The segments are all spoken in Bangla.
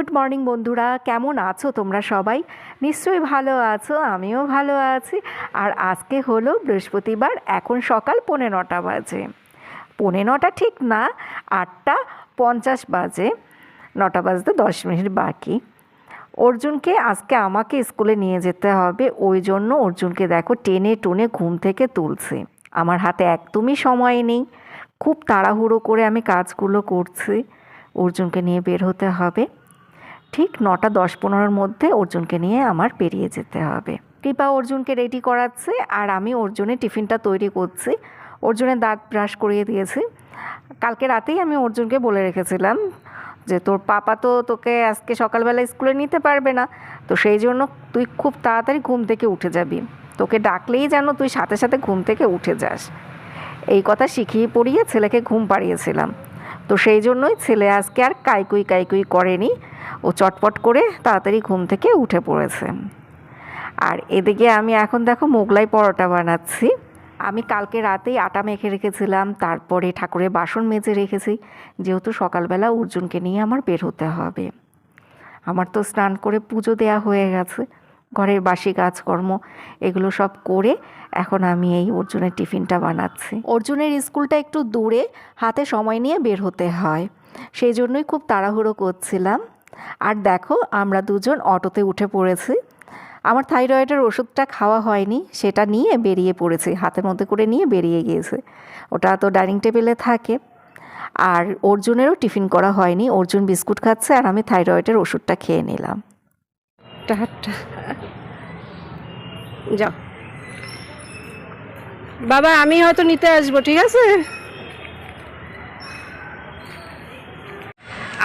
গুড মর্নিং বন্ধুরা, কেমন আছো তোমরা সবাই? নিশ্চয়ই ভালো আছো, আমিও ভালো আছি। আর আজকে হলো বৃহস্পতিবার, এখন সকাল পৌনে নটা বাজে। পৌনে নটা ঠিক না, আটটা পঞ্চাশ বাজে। নটা বাজতে দশ মিনিট বাকি। অর্জুনকে আজকে আমাকে স্কুলে নিয়ে যেতে হবে, ওই জন্য অর্জুনকে দেখো টেনে টুনে ঘুম থেকে তুলছে। আমার হাতে একদমই সময় নেই। খুব তাড়াহুড়ো করে আমি কাজগুলো করছি। অর্জুনকে নিয়ে বের হতে হবে। ঠিক নটা দশ পনেরোর মধ্যে অর্জুনকে নিয়ে আমার পেরিয়ে যেতে হবে। কৃপা অর্জুনকে রেডি করাচ্ছে আর আমি অর্জুনের টিফিনটা তৈরি করছি। অর্জুনের দাঁত ব্রাশ করিয়ে দিয়েছি। কালকে রাতেই আমি অর্জুনকে বলে রেখেছিলাম যে, তোর পাপা তো তোকে আজকে সকালবেলা স্কুলে নিতে পারবে না। তো সেই জন্য তুই খুব তাড়াতাড়ি ঘুম থেকে উঠে যাবি। তোকে ডাকলেই যেন তুই সাথে সাথে ঘুম থেকে উঠে যাস। এই কথা শিখিয়ে পড়িয়ে ছেলেকে ঘুম পাড়িয়েছিলাম। তো সেই জন্যই ছেলে আজকে আর কাইকুই কাইকুই করেনি। ও চটপট করে তাড়াতাড়ি ঘুম থেকে উঠে পড়েছে। আর এদিকে আমি এখন দেখো মোগলাই পরোটা বানাচ্ছি। আমি কালকে রাতেই আটা মেখে রেখেছিলাম, তারপরে ঠাকুরের বাসন মেজে রেখেছি। যেহেতু সকালবেলা অর্জুনকে নিয়ে আমার বের হতে হবে। আমার তো স্নান করে পুজো দেয়া হয়ে গেছে। ঘরের বাসি কাজকর্ম, এগুলো সব করে এখন আমি এই অর্জুনের টিফিনটা বানাচ্ছি। অর্জুনের স্কুলটা একটু দূরে, হাতে সময় নিয়ে বের হতে হয়। সেই জন্যই খুব তাড়াহুড়ো করছিলাম। আর দেখো, আমরা দুজন অটোতে উঠে পড়েছি। আমার থাইরয়েডের ওষুধটা খাওয়া হয়নি, সেটা নিয়ে বেরিয়ে পড়েছি। হাতের মধ্যে করে নিয়ে বেরিয়ে গিয়েছে। ওটা তো ডাইনিং টেবিলে থাকে। আর অর্জুনেরও টিফিন করা হয়নি। অর্জুন বিস্কুট খাচ্ছে আর আমি থাইরয়েডের ওষুধটা খেয়ে নিলাম। টাটা যাও। বাবা, আমি হয়তো নিতে আসব, ঠিক আছে?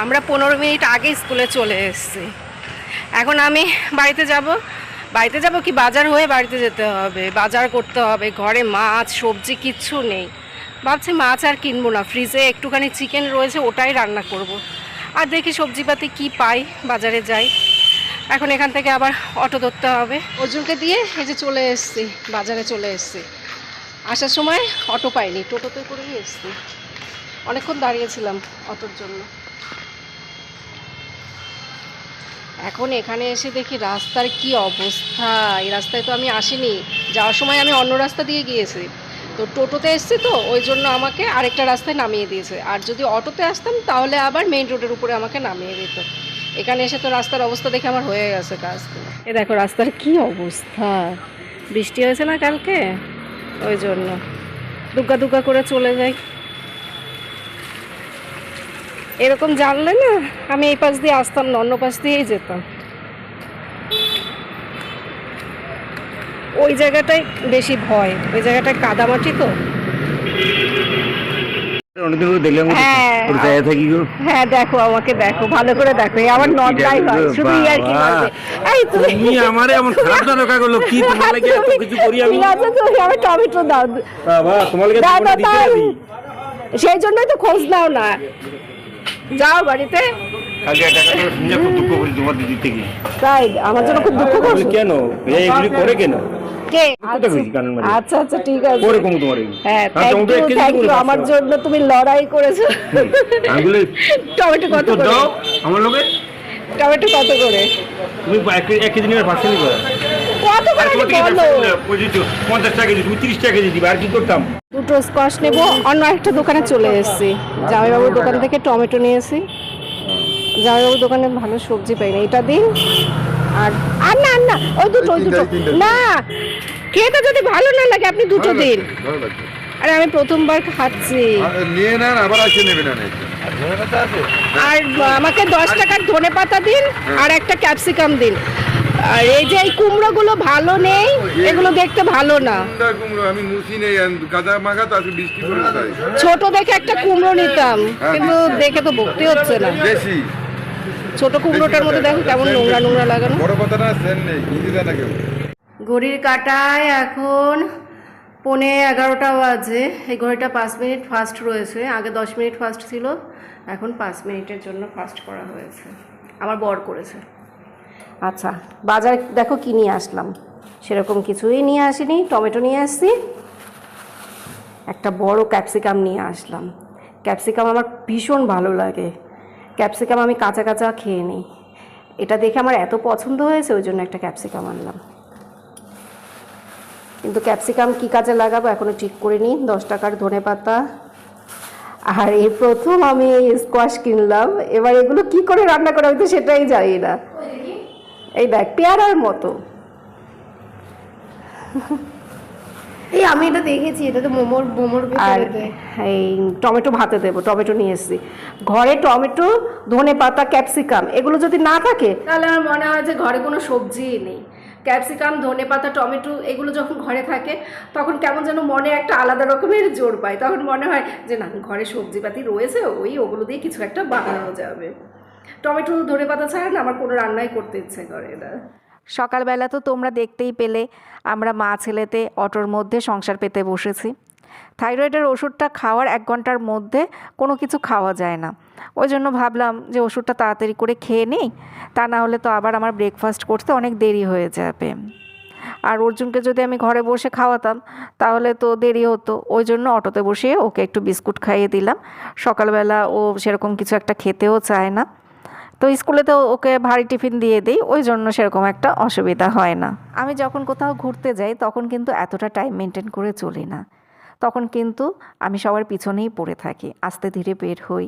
আমরা পনেরো মিনিট আগে স্কুলে চলে এসেছি। এখন আমি বাড়িতে যাব। বাড়িতে যাব কি বাজার হয়ে বাড়িতে যেতে হবে? বাজার করতে হবে, ঘরে মাছ, সবজি কিচ্ছু নেই। ভাবছি মাছ আর কিনবো না, ফ্রিজে একটুখানি চিকেন রয়েছে, ওটাই রান্না করব। আর দেখি সবজিপাতি কি পাই, বাজারে যাই। এখন এখান থেকে আবার অটো ধরতে হবে। অর্জুনকে দিয়ে এই যে চলে এসেছি, বাজারে চলে এসেছি। আসার সময় অটো পাইনি, টোটোতে করেই এসেছি। অনেকক্ষণ দাঁড়িয়েছিলাম অটোর জন্য। এখন এখানে এসে দেখি রাস্তার কি অবস্থা। এই রাস্তায় তো আমি আসিনি। যাওয়ার সময় আমি অন্য রাস্তা দিয়ে গিয়েছি। তো টোটোতে এসছি তো, ওই জন্য আমাকে আরেকটা রাস্তায় নামিয়ে দিয়েছে। আর যদি অটোতে আসতাম, তাহলে আবার মেইন রোডের উপরে আমাকে নামিয়ে দিত। এখানে এসে তো রাস্তার অবস্থা দেখে আমার হয়ে গেছে কাজ এ দেখো, রাস্তার কি অবস্থা? বৃষ্টি হয়েছে না কালকে? ওই জন্য। দুগ্গা দুগ্গা করে চলে যাই। এরকম জানলে না, আমি এই পাশ দিয়ে আসতাম না, অন্য পাশ দিয়েই যেতাম। ওই জায়গাটাই বেশি ভয়, ওই জায়গাটায় কাদামাটি তো? অনেকদিন ধরে দেখলাম হ্যাঁ। ওর থাকি গো। হ্যাঁ দেখো আমাকে দেখো ভালো করে দেখো এই আমার নট হয় শুধু ইয়ার কি বাবা। এই তুমি তুমি আমারে এমন খারাপ না রকা করল কি তোমার লাগে এত কিছু করি আমি? ঠিক তুমি আমার টমেটো দাও। বাবা তোমার লাগে দাও, দাও, দিতে দাও। পারি? সেই জন্যই তো খোঁজ নাও না। যাও বাড়িতে। কালকে একটা কথা শুনে খুব দুঃখ করি তোমার দিদি থেকে। তাই আমার জন্য খুব দুঃখ বলি, করছ? কেন? এগুলি করে কেন? কে আচ্ছা আচ্ছা ঠিক আছে। করে তোমার হ্যাঁ থ্যাংক ইউ থ্যাংক ইউ আমার জন্য তুমি লড়াই করেছ। টমেটো কত করে? দাও আমার লোকে। টমেটো কত করে? তুমি এক কেজি- নিয়ে পার্সেলই করো কত করে বলো? ব্যবসা করলে বুঝেছ, পঞ্চাশ টাকা কেজি তুমি তিরিশ টাকা কেজি দিবে আর কি করতাম? দুটো নেব অন্য একটা দোকানে চলে এসেছি। জামাইবাবুর দোকান থেকে টমেটো নিয়েছি জামাইবাবুর দোকানে ভালো সবজি পাইনি। এটা দিন। আর আর না আর না ওই দুটো ওই দুটো। না খেতে যদি ভালো না লাগে আপনি দুটো দিন। আরে আমি প্রথমবার খাচ্ছি। আর নিয়ে নেন আবার আসে নেবেন না আর আমাকে দশ টাকার ধনে পাতা দিন আর একটা ক্যাপসিকাম দিন। আর এই যে এই কুমড়োগুলো ভালো নেই এগুলো দেখতে ভালো না। কুমড়া কুমড়ো আমি মুছি নেই আর কাদা মাখা বৃষ্টি করে ছোট দেখে একটা কুমড়ো নিতাম কিন্তু দেখে তো ভক্তি হচ্ছে না। বেশি। ছোট কুমড়োটার মধ্যে দেখো কেমন নোংরা নোংরা লাগানো। বড় কথা না সেন নেই দেয় না কেউ? ঘড়ির কাটায় এখন পৌনে এগারোটা বাজে। এই ঘড়িটা পাঁচ মিনিট ফাস্ট রয়েছে। আগে দশ মিনিট ফাস্ট ছিল এখন পাঁচ মিনিটের জন্য ফাস্ট করা হয়েছে। আমার বর করেছে। আচ্ছা বাজার দেখো কি নিয়ে আসলাম। সেরকম কিছুই নিয়ে আসিনি টমেটো নিয়ে আসছি। একটা বড় ক্যাপসিকাম নিয়ে আসলাম। ক্যাপসিকাম আমার ভীষণ ভালো লাগে। ক্যাপসিকাম আমি কাঁচা কাঁচা খেয়ে নিই। এটা দেখে আমার এত পছন্দ হয়েছে ওই জন্য একটা ক্যাপসিকাম আনলাম। কিন্তু ক্যাপসিকাম কী কাজে লাগাবো এখনও ঠিক করে নিই দশ টাকার ধনে পাতা। আর এই প্রথম আমি স্কোয়াশ কিনলাম। এবার এগুলো কি করে রান্না করা হয়তো সেটাই জানি না। এই দেখ পেয়ারার মতো। এই আমি এটা দেখেছি এটা তো মোমোর মোমোর আর এই টমেটো ভাতে দেবো টমেটো নিয়ে এসেছি। ঘরে টমেটো ধনে পাতা ক্যাপসিকাম এগুলো যদি না থাকে তাহলে আমার মনে হয় যে ঘরে কোনো সবজিই নেই। ক্যাপসিকাম ধনে পাতা টমেটো এগুলো যখন ঘরে থাকে তখন কেমন যেন মনে একটা আলাদা রকমের জোর পায়। তখন মনে হয় যে না ঘরে সবজিপাতি রয়েছে ওই ওগুলো দিয়ে কিছু একটা বানানো যাবে। টমেটো ধনে পাতা ছাড়া না আমার কোনো রান্নাই করতে ইচ্ছে করে না। সকালবেলা তো তোমরা দেখতেই পেলে, আমরা মা ছেলেতে অটোর মধ্যে সংসার পেতে বসেছি। থাইরয়েডের ওষুধটা খাওয়ার এক ঘণ্টার মধ্যে কোনো কিছু খাওয়া যায় না। ওই জন্য ভাবলাম যে ওষুধটা তাড়াতাড়ি করে খেয়ে নিই, তা না হলে তো আবার আমার ব্রেকফাস্ট করতে অনেক দেরি হয়ে যাবে। আর অর্জুনকে যদি আমি ঘরে বসে খাওয়াতাম, তাহলে তো দেরি হতো। ওই জন্য অটোতে বসিয়ে ওকে একটু বিস্কুট খাইয়ে দিলাম। সকালবেলা ও সেরকম কিছু একটা খেতেও চায় না। তো স্কুলে তো ওকে ভারী টিফিন দিয়ে দিই, ওই জন্য সেরকম একটা অসুবিধা হয় না। আমি যখন কোথাও ঘুরতে যাই, তখন কিন্তু এতটা টাইম মেনটেন করে চলি না। তখন কিন্তু আমি সবার পিছনেই পড়ে থাকি, আস্তে ধীরে বের হই।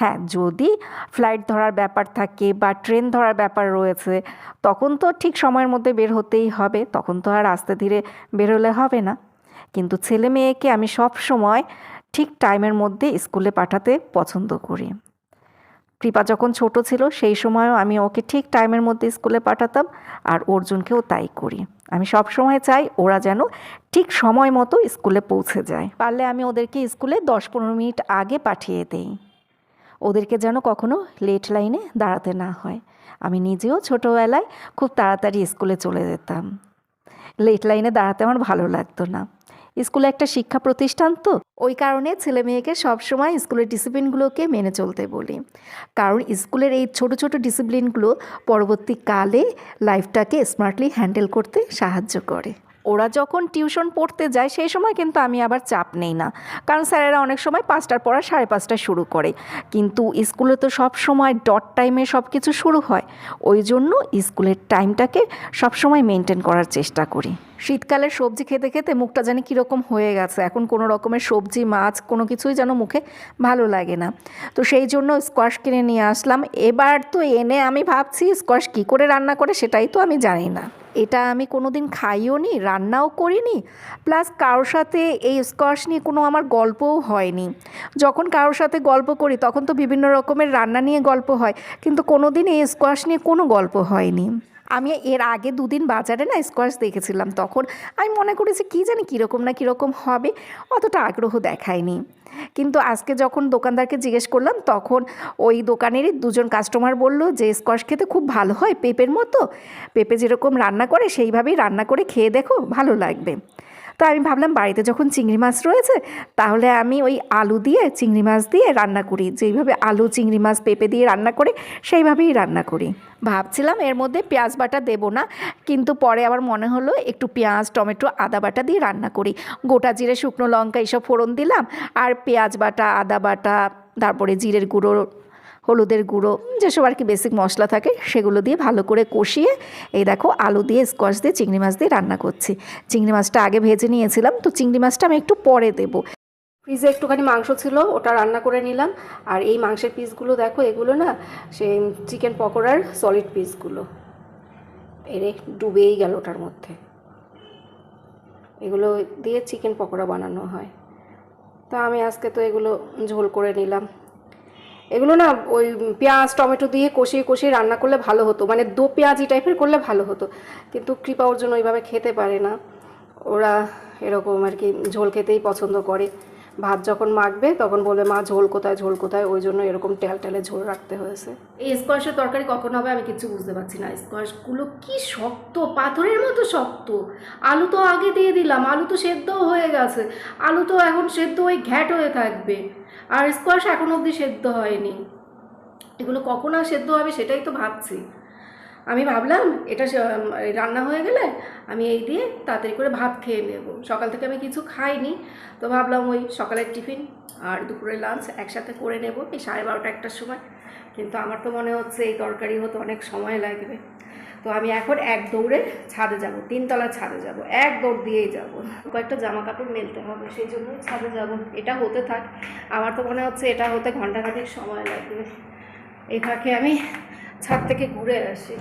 হ্যাঁ যদি ফ্লাইট ধরার ব্যাপার থাকে বা ট্রেন ধরার ব্যাপার রয়েছে, তখন তো ঠিক সময়ের মধ্যে বের হতেই হবে, তখন তো আর আস্তে ধীরে বেরোলে হবে না। কিন্তু ছেলে মেয়েকে আমি সব সময় ঠিক টাইমের মধ্যে স্কুলে পাঠাতে পছন্দ করি। কৃপা যখন ছোট ছিল, সেই সময়ও আমি ওকে ঠিক টাইমের মধ্যে স্কুলে পাঠাতাম আর অর্জুনকেও তাই করি। আমি সব সময় চাই ওরা যেন ঠিক সময় মতো স্কুলে পৌঁছে যায়। পারলে আমি ওদেরকে স্কুলে দশ পনেরো মিনিট আগে পাঠিয়ে দেই। ওদেরকে যেন কখনো লেট লাইনে দাঁড়াতে না হয়। আমি নিজেও ছোটোবেলায় খুব তাড়াতাড়ি স্কুলে চলে যেতাম। লেট লাইনে দাঁড়াতে আমার ভালো লাগতো না। স্কুলে একটা শিক্ষা প্রতিষ্ঠান তো। ওই কারণে ছেলে মেয়েকে সবসময় স্কুলের ডিসিপ্লিনগুলোকে মেনে চলতে বলি। কারণ স্কুলের এই ছোট ছোট ডিসিপ্লিনগুলো পরবর্তীকালে লাইফটাকে স্মার্টলি হ্যান্ডেল করতে সাহায্য করে। ওরা যখন টিউশন পড়তে যায়, সেই সময় কিন্তু আমি আবার চাপ নেই না। কারণ স্যারেরা অনেক সময় পাঁচটার পড়া সাড়ে পাঁচটায় শুরু করে। কিন্তু স্কুলে তো সব সময় ডট টাইমে সব কিছু শুরু হয়। ওই জন্য স্কুলের টাইমটাকে সব সময় মেনটেন করার চেষ্টা করি। শীতকালের সবজি খেতে খেতে মুখটা জানি কীরকম হয়ে গেছে। এখন কোনো রকমের সবজি, মাছ, কোনো কিছুই যেন মুখে ভালো লাগে না। তো সেই জন্য স্কোয়াশ কিনে নিয়ে আসলাম। এবার তো এনে আমি ভাবছি স্কোয়াশ কী করে রান্না করে সেটাই তো আমি জানি না। এটা আমি কোনো দিন খাইও নি, রান্নাও করিনি প্লাস কারোর সাথে এই স্কোয়াশ নিয়ে কোনো আমার গল্পও হয়নি। যখন কারোর সাথে গল্প করি, তখন তো বিভিন্ন রকমের রান্না নিয়ে গল্প হয়, কিন্তু কোনো দিন এই স্কোয়াশ নিয়ে কোনো গল্প হয়নি। আমি এর আগে দুদিন বাজারে না স্কোয়াশ দেখেছিলাম তখন। আমি মনে করেছি কী জানি কীরকম না কীরকম হবে, অতটা আগ্রহ দেখায়নি। কিন্তু আজকে যখন দোকানদারকে জিজ্ঞেস করলাম, তখন ওই দোকানেরই দুজন কাস্টমার বলল যে, স্কোয়াশ খেতে খুব ভালো হয়, পেঁপের মতো। পেঁপে যেরকম রান্না করে, সেইভাবেই রান্না করে খেয়ে দেখো, ভালো লাগবে। তো আমি ভাবলাম বাড়িতে যখন চিংড়ি মাছ রয়েছে, তাহলে আমি ওই আলু দিয়ে, চিংড়ি মাছ দিয়ে রান্না করি। যেইভাবে আলু, চিংড়ি মাছ পেঁপে দিয়ে রান্না করে, সেইভাবেই রান্না করি। ভাবছিলাম এর মধ্যে পেঁয়াজ বাটা দেবো না, কিন্তু পরে আবার মনে হলো একটু পেঁয়াজ, টমেটো, আদা বাটা দিয়ে রান্না করি। গোটা জিরে, শুকনো লঙ্কা এইসব ফোড়ন দিলাম, আর পেঁয়াজ বাটা, আদা বাটা, তারপরে জিরের গুঁড়ো হলুদের গুঁড়ো, যেসব আর কি বেসিক মশলা থাকে সেগুলো দিয়ে ভালো করে কষিয়ে এই দেখো আলু দিয়ে স্কোয়াশ দিয়ে, চিংড়ি মাছ দিয়ে রান্না করছি। চিংড়ি মাছটা আগে ভেজে নিয়েছিলাম, তো চিংড়ি মাছটা আমি একটু পরে দেবো। ফ্রিজে একটুখানি মাংস ছিল, ওটা রান্না করে নিলাম। আর এই মাংসের পিসগুলো দেখো, এগুলো না সেই চিকেন পকোড়ার সলিড পিসগুলো এর ডুবেই গেল ওটার মধ্যে। এগুলো দিয়ে চিকেন পকোড়া বানানো হয়। তা আমি আজকে তো এগুলো ঝোল করে নিলাম। এগুলো না ওই পেঁয়াজ, টমেটো দিয়ে কষিয়ে কষিয়ে রান্না করলে ভালো হতো। মানে দো পেঁয়াজি টাইপের করলে ভালো হতো। কিন্তু কৃপা ওর জন্য ওইভাবে খেতে পারে না। ওরা এরকম আর কি ঝোল খেতেই পছন্দ করে। ভাত যখন মাখবে তখন বলবে, মা, ঝোল কোথায় ঝোল কোথায়? ওই জন্য এরকম টেল টেলে ঝোল রাখতে হয়েছে। এই স্কোয়াশের তরকারি কখন হবে আমি কিছু বুঝতে পারছি না। স্কোয়াশগুলো কি শক্ত, পাথরের মতো শক্ত। আলু তো আগে দিয়ে দিলাম, আলু তো সেদ্ধও হয়ে গেছে। আলু তো এখন সেদ্ধ ওই ঘ্যাট হয়ে থাকবে। আর স্কোয়াশ এখন অবধি সেদ্ধ হয়নি। এগুলো কখন আর সেদ্ধ হবে সেটাই তো ভাবছি। আমি ভাবলাম, এটা রান্না হয়ে গেলে আমি এই দিয়ে তাড়াতাড়ি করে ভাত খেয়ে নেব। সকাল থেকে আমি কিছু খাইনি, তো ভাবলাম ওই সকালের টিফিন আর দুপুরের লাঞ্চ একসাথে করে নেব, এই সাড়ে বারোটা একটার সময়। কিন্তু আমার তো মনে হচ্ছে এই তরকারি হতে অনেক সময় লাগবে। তো আমি এখন এক দৌড়ে ছাদে যাব, তিনতলা ছাদে যাব, এক দৌড় দিয়েই যাব। কয়েকটা জামা কাপড় মেলতে হবে, সেই জন্যই ছাদে যাব। এটা হতে থাক, আমার তো মনে হচ্ছে এটা হতে ঘন্টাখানেক সময় লাগবে। এই ফাঁকে আমি ছাদ থেকে ঘুরে আসি।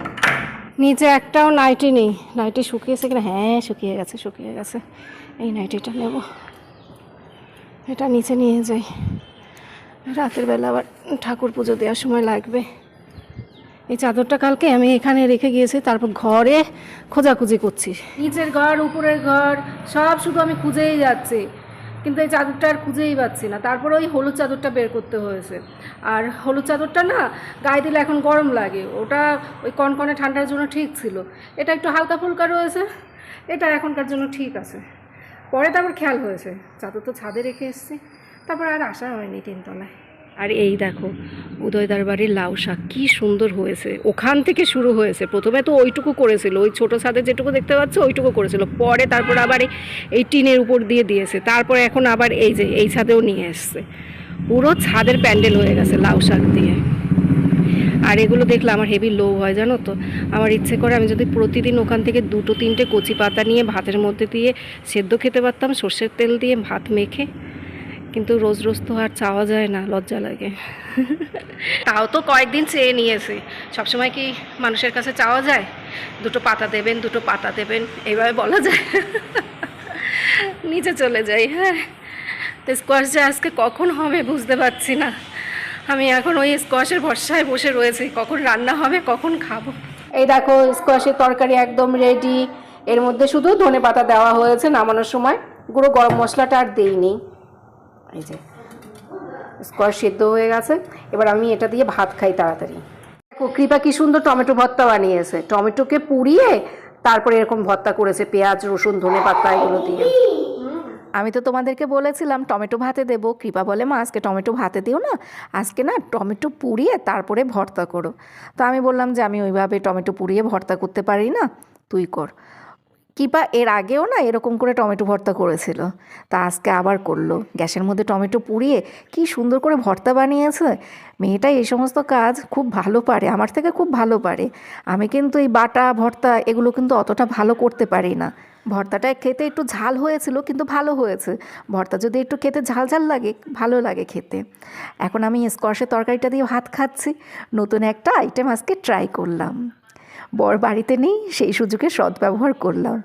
নিচে একটাও নাইটি নেই, নাইটি শুকিয়েছে কিনা? হ্যাঁ শুকিয়ে গেছে শুকিয়ে গেছে। এই নাইটিটা নেব। এটা নিচে নিয়ে যাই। রাতের বেলা আবার ঠাকুর পুজো দেওয়ার সময় লাগবে। এই চাদরটা কালকে আমি এখানে রেখে গিয়েছি, তারপর ঘরে খোঁজাখুঁজি করছি। নিচের ঘর, উপরের ঘর, সব শুধু আমি খুঁজেই যাচ্ছি। কিন্তু এই চাদরটা আর খুঁজেই পাচ্ছি না। তারপরে ওই হলুদ চাদরটা বের করতে হয়েছে। আর হলুদ চাদরটা না গায়ে দিলে এখন গরম লাগে। ওটা ওই কনকনে ঠান্ডার জন্য ঠিক ছিল। এটা একটু হালকা ফুলকা রয়েছে। এটা এখনকার জন্য ঠিক আছে। পরে তারপর খেয়াল হয়েছে। চাদর তো ছাদে রেখে এসেছি। তারপর আর আসা হয়নি তিনতলায়। আর এই দেখো, উদয়দার বাড়ির লাউ শাক, কী সুন্দর হয়েছে। ওখান থেকে শুরু হয়েছে। প্রথমে তো ওইটুকু করেছিল, ওই ছোটো ছাদে যেটুকু দেখতে পাচ্ছ, ওইটুকু করেছিল। পরে তারপর আবার এই টিনের উপর দিয়ে দিয়েছে। তারপরে এখন আবার এই যে, এই ছাদেও নিয়ে এসছে। পুরো ছাদের প্যান্ডেল হয়ে গেছে লাউ শাক দিয়ে। আর এগুলো দেখলে আমার হেভি লো হয়, জানো তো? আমার ইচ্ছে করে আমি যদি প্রতিদিন ওখান থেকে দুটো, তিনটে কচি পাতা নিয়ে ভাতের মধ্যে দিয়ে সেদ্ধ খেতে পারতাম, সর্ষের তেল দিয়ে ভাত মেখে কিন্তু রোজ রোজ তো আর চাওয়া যায় না লজ্জা লাগে। তাও তো কয়েকদিন চেয়ে নিয়েছে। সবসময় কি মানুষের কাছে চাওয়া যায়? দুটো পাতা দেবেন দুটো পাতা দেবেন এইভাবে বলা যায়। নিচে চলে যাই হ্যাঁ। তো স্কোয়াশ যে আজকে কখন হবে বুঝতে পারছি না। আমি এখন ওই স্কোয়াশের ভরসায় বসে রয়েছি কখন রান্না হবে কখন খাব। এই দেখো স্কোয়াশের তরকারি একদম রেডি এর মধ্যে শুধু ধনে পাতা দেওয়া হয়েছে নামানোর সময়। গুঁড়ো গরম মশলাটা আর দেইনি। এই যে স্কোয়াশ সেদ্ধ হয়ে গেছে। এবার আমি এটা দিয়ে ভাত খাই তাড়াতাড়ি। কৃপা কি সুন্দর টমেটো ভর্তা বানিয়েছে। টমেটোকে পুড়িয়ে তারপরে এরকম ভর্তা করেছে, পেঁয়াজ, রসুন, ধনে পাতা, এগুলো দিয়ে। আমি তো তোমাদেরকে বলেছিলাম, টমেটো ভাতে দেবো। কৃপা বলে, মা, আজকে টমেটো ভাতে দিও না। আজকে না টমেটো পুড়িয়ে তারপরে ভর্তা করো। তো আমি বললাম যে, আমি ওইভাবে টমেটো পুড়িয়ে ভর্তা করতে পারি না। তুই কর। কৃপা এর আগেও না এরকম করে টমেটো ভর্তা করেছিল। তা আজকে আবার করল। গ্যাসের মধ্যে টমেটো পুড়িয়ে কি সুন্দর করে ভর্তা বানিয়েছে। মেয়েটা এই সমস্ত কাজ খুব ভালো পারে, আমার থেকে খুব ভালো পারে। আমি কিন্তু এই বাটা, ভর্তা এগুলো কিন্তু অতটা ভালো করতে পারি না। ভর্তাটা খেতে একটু ঝাল হয়েছিল কিন্তু ভালো হয়েছে। ভর্তা যদি একটু খেতে ঝাল ঝাল লাগে, ভালো লাগে খেতে। এখন আমি স্কোয়াশের তরকারিটা দিয়ে ভাত খাচ্ছি। নতুন একটা আইটেম আজকে ট্রাই করলাম। বর বাড়িতে নেই, সেই সুযোগে সদ্ব্যবহার করলাম।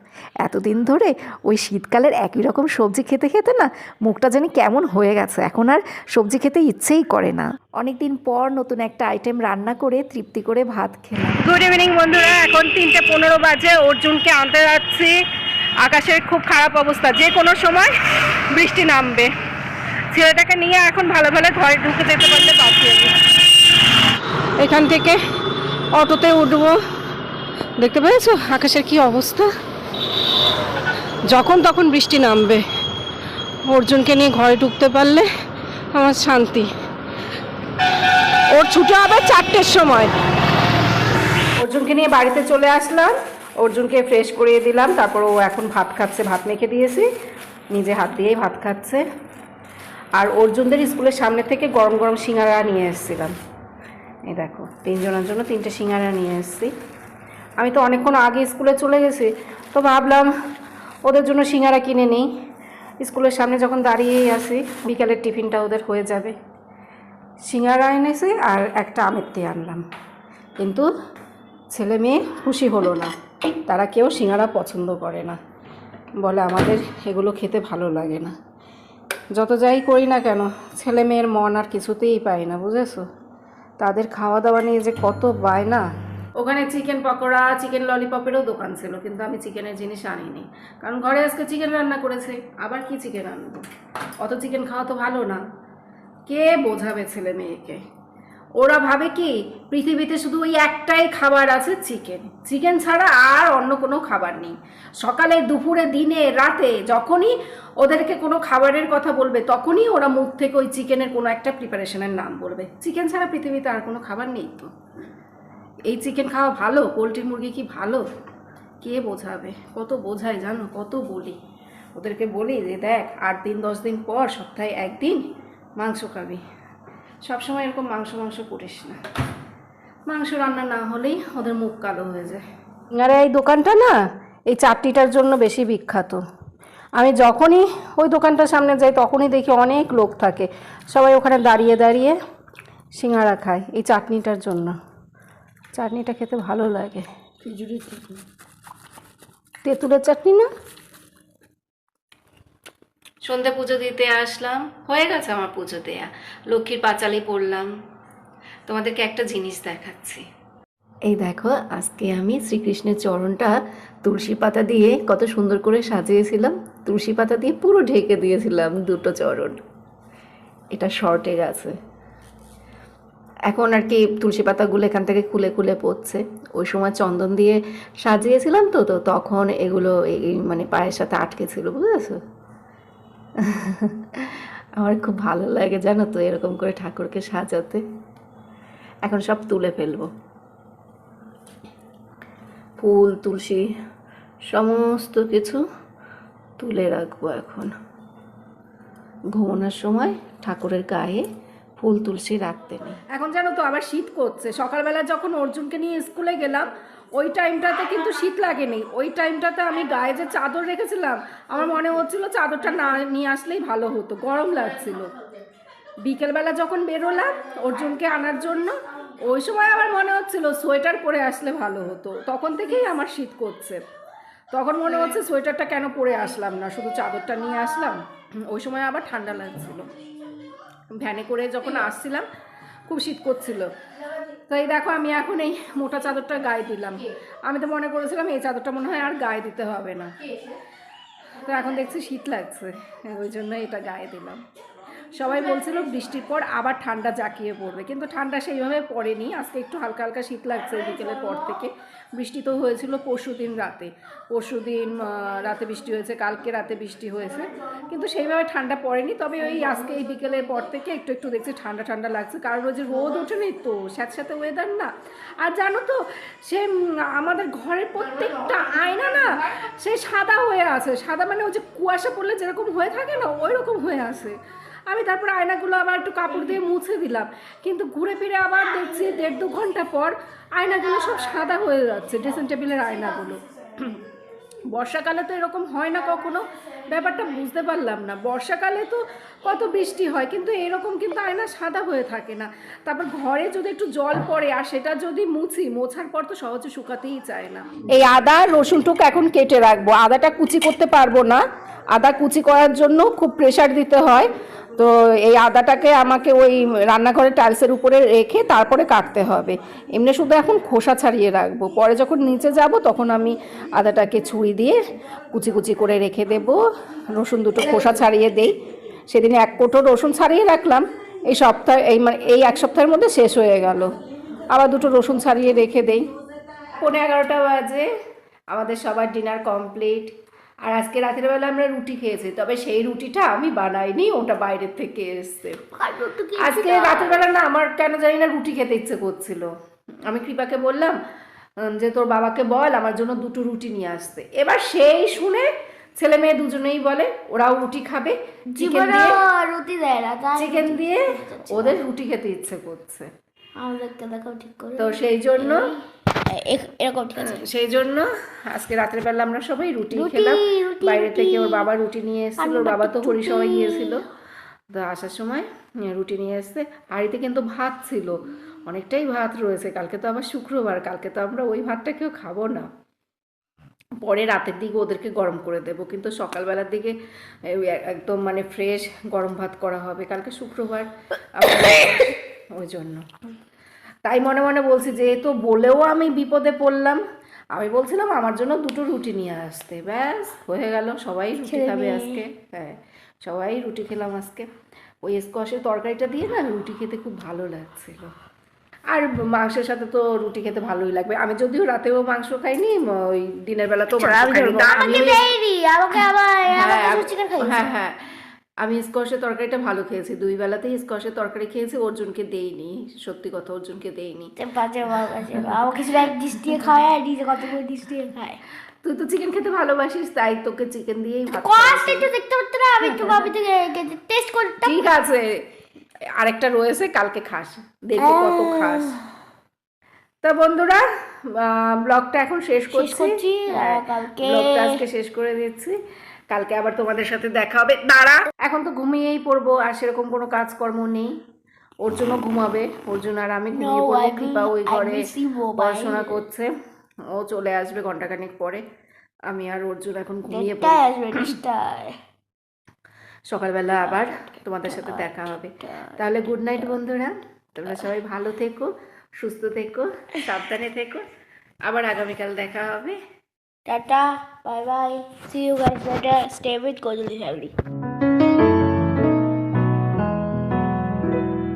এতদিন ধরে ওই শীতকালের একই রকম সবজি খেতে খেতে না মুখটা জানি কেমন হয়ে গেছে, এখন আর সবজি খেতে ইচ্ছেই করে না। অনেক দিন পর নতুন একটা আইটেম রান্না করে তৃপ্তি করে ভাত খেলাম। গুড ইভিনিং বন্ধুরা, এখন তিনটে পনেরো বাজে, অর্জুনকে আনতে যাচ্ছি। আকাশের খুব খারাপ অবস্থা, যে কোনো সময় বৃষ্টি নামবে। ছেলেটাকে নিয়ে এখন ভালো ভালো ঘরে ঢুকে যেতে পারলে বাঁচি আমি এখান থেকে অটোতে উঠবো। দেখতে পেয়েছ আকাশের কি অবস্থা? যখন তখন বৃষ্টি নামবে। অর্জুনকে নিয়ে ঘরে ঢুকতে পারলে আমার শান্তি। ওর ছুটি হবে চারটের সময়। অর্জুনকে নিয়ে বাড়িতে চলে আসলাম। অর্জুনকে ফ্রেশ করিয়ে দিলাম। তারপর ও এখন ভাত খাচ্ছে, ভাত মেখে দিয়েছি। নিজে হাত দিয়েই ভাত খাচ্ছে। আর অর্জুনদের স্কুলের সামনে থেকে গরম গরম সিঙ্গারা নিয়ে এসেছিলাম। এই দেখো, তিনজনের জন্য তিনটে সিঙ্গারা নিয়ে এসেছি। আমি তো অনেকক্ষণ আগে স্কুলে চলে গেছি, তো ভাবলাম ওদের জন্য সিঙ্গারা কিনে নিই। স্কুলের সামনে যখন দাঁড়িয়েই আসি বিকালের টিফিনটা ওদের হয়ে যাবে। সিঙ্গারা এনেছি আর একটা আমের তে আনলাম। কিন্তু ছেলে মেয়ে খুশি হলো না। তারা কেউ সিঙ্গারা পছন্দ করে না। বলে আমাদের এগুলো খেতে ভালো লাগে না। যত যাই করি না কেন, ছেলে মেয়ের মন আর কিছুতেই পাই না, বুঝেছ? তাদের খাওয়া দাওয়া নিয়ে যে কত বায়না। ওখানে চিকেন পকোড়া চিকেন ললিপপেরও দোকান ছিল, কিন্তু আমি চিকেনের জিনিস আনিনি। কারণ ঘরে আজকে চিকেন রান্না করেছে, আবার কি চিকেন আনব? অত চিকেন খাওয়া তো ভালো না। কে বোঝাবে ছেলে মেয়েকে? ওরা ভাবে কি, পৃথিবীতে শুধু ওই একটাই খাবার আছে চিকেন চিকেন ছাড়া আর অন্য কোনো খাবার নেই। সকালে, দুপুরে, দিনে, রাতে, যখনই ওদেরকে কোনো খাবারের কথা বলবে, তখনই ওরা মুখ থেকে ওই চিকেনের কোনো একটা প্রিপারেশনের নাম বলবে। চিকেন ছাড়া পৃথিবীতে আর কোনো খাবার নেই তো। এই চিকেন খাওয়া ভালো? পোলট্রি মুরগি কি ভালো? কে বোঝাবে? কত বোঝায় জানো? কত বলি? ওদেরকে বলি যে, দেখ, আট দিন, দশ দিন পর সপ্তাহে একদিন মাংস খাবি। সবসময় এরকম মাংস মাংস করিস না। মাংস রান্না না হলেই ওদের মুখ কালো হয়ে যায়। আর এই দোকানটা না, এই চাটনিটার জন্য বেশি বিখ্যাত। আমি যখনই ওই দোকানটার সামনে যাই, তখনই দেখি অনেক লোক থাকে। সবাই ওখানে দাঁড়িয়ে দাঁড়িয়ে সিঙ্গারা খায় এই চাটনিটার জন্য। চাটনিটা খেতে ভালো লাগে। তেঁতুলের চাটনি না? সন্ধে পুজো দিতে আসলাম। হয়ে গেছে আমার পুজো দেয়া। লক্ষ্মীর পাঁচালি পড়লাম। তোমাদেরকে একটা জিনিস দেখাচ্ছি। এই দেখো আজকে আমি শ্রীকৃষ্ণের চরণটা তুলসী পাতা দিয়ে কত সুন্দর করে সাজিয়েছিলাম। তুলসী পাতা দিয়ে পুরো ঢেকে দিয়েছিলাম দুটো চরণ। এটা শর্টে গেছে এখন আর কি তুলসী পাতাগুলো এখান থেকে খুলে খুলে পড়ছে। ওই সময় চন্দন দিয়ে সাজিয়েছিলাম তো তো তখন এগুলো এই মানে পায়ের সাথে আটকে ছিল, বুঝেছ? আমার খুব ভালো লাগে, জানো তো, এরকম করে ঠাকুরকে সাজাতে। এখন সব তুলে ফেলব। ফুল, তুলসী, সমস্ত কিছু তুলে রাখব এখন। ঘুমানোর সময় ঠাকুরের গায়ে ফুল তুলসী রাখতে নেই। এখন জানো তো আবার শীত করছে। সকালবেলা যখন অর্জুনকে নিয়ে স্কুলে গেলাম, ওই টাইমটাতে কিন্তু শীত লাগেনি। ওই টাইমটাতে আমি গায়ে যে চাদর রেখেছিলাম, আমার মনে হচ্ছিল চাদরটা না নিয়ে আসলেই ভালো হতো। গরম লাগছিল। বিকেলবেলা যখন বেরোলাম অর্জুনকে আনার জন্য, ওই সময় আমার মনে হচ্ছিল সোয়েটার পরে আসলে ভালো হতো। তখন থেকেই আমার শীত করছে। তখন মনে হচ্ছে সোয়েটারটা কেন পরে আসলাম না, শুধু চাদরটা নিয়ে আসলাম। ওই সময় আবার ঠান্ডা লাগছিল। ভ্যানে করে যখন আসছিলাম খুব শীত করছিল। তো এই দেখো আমি এখন এই মোটা চাদরটা গায়ে দিলাম। আমি তো মনে করেছিলাম এই চাদরটা মনে হয় আর গায়ে দিতে হবে না। তো এখন দেখছি শীত লাগছে ওই জন্য এটা গায়ে দিলাম। সবাই বলছিল বৃষ্টির পর আবার ঠান্ডা জাঁকিয়ে পড়বে, কিন্তু ঠান্ডা সেইভাবে পড়েনি, আজকে একটু হালকা হালকা শীত লাগছে বিকেলের পর থেকে। বৃষ্টি তো হয়েছিল পরশু দিন রাতে পরশু দিন রাতে বৃষ্টি হয়েছে, কালকে রাতে বৃষ্টি হয়েছে, কিন্তু সেইভাবে ঠান্ডা পড়েনি, তবে ওই আজকে এই বিকেলের পর থেকে একটু একটু দেখছি ঠান্ডা ঠান্ডা লাগছে, কারণ ওই যে রোদ ওঠেনি তো, স্যাঁতস্যাঁতে ওয়েদার না। আর জানো তো, সে আমাদের ঘরের প্রত্যেকটা আয়না না, সে সাদা হয়ে আছে, সাদা মানে ওই যে কুয়াশা পড়লে যেরকম হয়ে থাকে না ওই রকম হয়ে আছে। আমি তারপর আয়নাগুলো আবার একটু কাপড় দিয়ে মুছে দিলাম। কিন্তু ঘুরে ফিরে আবার দেখছি দেড় দু ঘণ্টা পর আয়নাগুলো সব সাদা হয়ে যাচ্ছে ড্রেসিং টেবিলের আয়নাগুলো। বর্ষাকালে তো এরকম হয় না কখনো, ব্যাপারটা বুঝতে পারলাম না। বর্ষাকালে তো কত বৃষ্টি হয়, কিন্তু এরকম কিন্তু আয়না সাদা হয়ে থাকে না। তারপর ঘরে যদি একটু জল পড়ে আর সেটা যদি মুছি, মোছার পর তো সহজে শুকাতেই চায় না। এই আদা, রসুনটুকু এখন কেটে রাখব। আদাটা কুচি করতে পারব না। আদা কুচি করার জন্য খুব প্রেশার দিতে হয়। তো এই আদাটাকে আমাকে ওই রান্নাঘরের টাইলসের উপরে রেখে তারপরে কাটতে হবে। এমনি শুধু এখন খোসা ছাড়িয়ে রাখব। পরে যখন নিচে যাব তখন আমি আদাটাকে ছুরি দিয়ে কুচি কুচি করে রেখে দেব। রসুন দুটো খোসা ছাড়িয়ে দেই। সেদিন এক কোটো রসুন ছাড়িয়ে রাখলাম। এই সপ্তাহে, এই মানে এই এক সপ্তাহের মধ্যে শেষ হয়ে গেল। আবার দুটো রসুন ছাড়িয়ে রেখে দেই। পনেরো এগারোটা বাজে। আমাদের সবার ডিনার কমপ্লিট। আর আজকে রাতের বেলা আমরা রুটি খেয়েছি তবে সেই রুটিটা আমি বানাইনি ওটা বাইরের থেকে এসছে। আজকে রাতের বেলা না আমার কেন জানি না রুটি খেতে ইচ্ছে করছিল। আমি কৃপাকে বললাম যে তোর বাবাকে বল আমার জন্য দুটো রুটি নিয়ে আসতে। এবার সেই শুনে ছেলে মেয়ে দুজনেই বলে ওরাও রুটি খাবে চিকেন দিয়ে রুটি দেয় না চিকেন দিয়ে ওদের রুটি খেতে ইচ্ছে করছে। আমাদেরকে দেখাও ঠিক করে। তো সেই জন্য এরকম ঠিক আছে? সেই জন্য আজকে রাতের বেলা আমরা সবাই রুটি খেলাম। বাইরে থেকে ওর বাবা রুটি নিয়ে এসেছিল ওর বাবা তো বাটি, হরি সবাই গিয়েছিল। তো আসার সময় রুটি নিয়ে এসছে। হাঁড়িতে কিন্তু ভাত ছিল অনেকটাই ভাত রয়েছে। কালকে তো আবার শুক্রবার কালকে তো আমরা ওই ভাতটা কেউ খাব না। পরে রাতের দিকে ওদেরকে গরম করে দেবো কিন্তু সকালবেলার দিকে একদম মানে ফ্রেশ গরম ভাত করা হবে। কালকে শুক্রবার ওই জন্য। তাই মনে মনে বলছি যেহেতু বলেও আমি বিপদে পড়লাম আমি বলছিলাম আমার জন্য দুটো রুটি নিয়ে আসতে। ব্যাস হয়ে গেল। সবাই রুটি খাবে আজকে। হ্যাঁ সবাই রুটি খেলাম আজকে। ওই স্কোয়াশের তরকারিটা দিয়ে না রুটি খেতে খুব ভালো লাগছিল। আর মাংসের সাথে তো রুটি খেতে ভালোই লাগবে। আমি যদিও রাতেও মাংস খাইনি ওই দিনের বেলা তো তা হ্যাঁ, হ্যাঁ হ্যাঁ। আমি স্কোয়াশের তরকারিটা ভালো খেয়েছি। দুই বেলাতেই স্কোয়াশের তরকারি খেয়েছি অর্জুনকে দেইনি সত্যি কথা অর্জুনকে দেইনি। আমাকে এক ডিশ দিয়ে খায় আর নিজে কত করে ডিশ দিয়ে খায়। তুই তো চিকেন খেতে ভালোবাসিস তাই তোকে চিকেন দিয়েই ভাত কষ্ট একটু দেখতে পারতো না আমি একটু আমি তো টেস্ট করতাম। ঠিক আছে আরেকটা রয়েছে কালকে খাস। দেখব কত খাস। তা বন্ধুরা ব্লগটা এখন শেষ করছি। হ্যাঁ, ব্লগটা আজকে শেষ করে দিচ্ছি। কালকে আবার তোমাদের সাথে দেখা হবে। দাঁড়া এখন তো ঘুমিয়েই পড়ব আর সেরকম কোনো কাজকর্ম নেই। ওর জন্য ঘুমাবে ওর জন্য আর আমি ঘুমিয়ে পড়ব কৃপা ওই ঘরে. পড়াশোনা করছে। ও চলে আসবে ঘন্টাখানেক পরে। আমি আর অর্জুন এখন ঘুমিয়ে সকালবেলা আবার তোমাদের সাথে দেখা হবে। তাহলে গুড নাইট বন্ধুরা। তোমরা সবাই ভালো থেকো সুস্থ থেকো সাবধানে থেকো। আবার আগামীকাল দেখা হবে। Tata. Bye bye. See you guys later. Stay with Gojali family.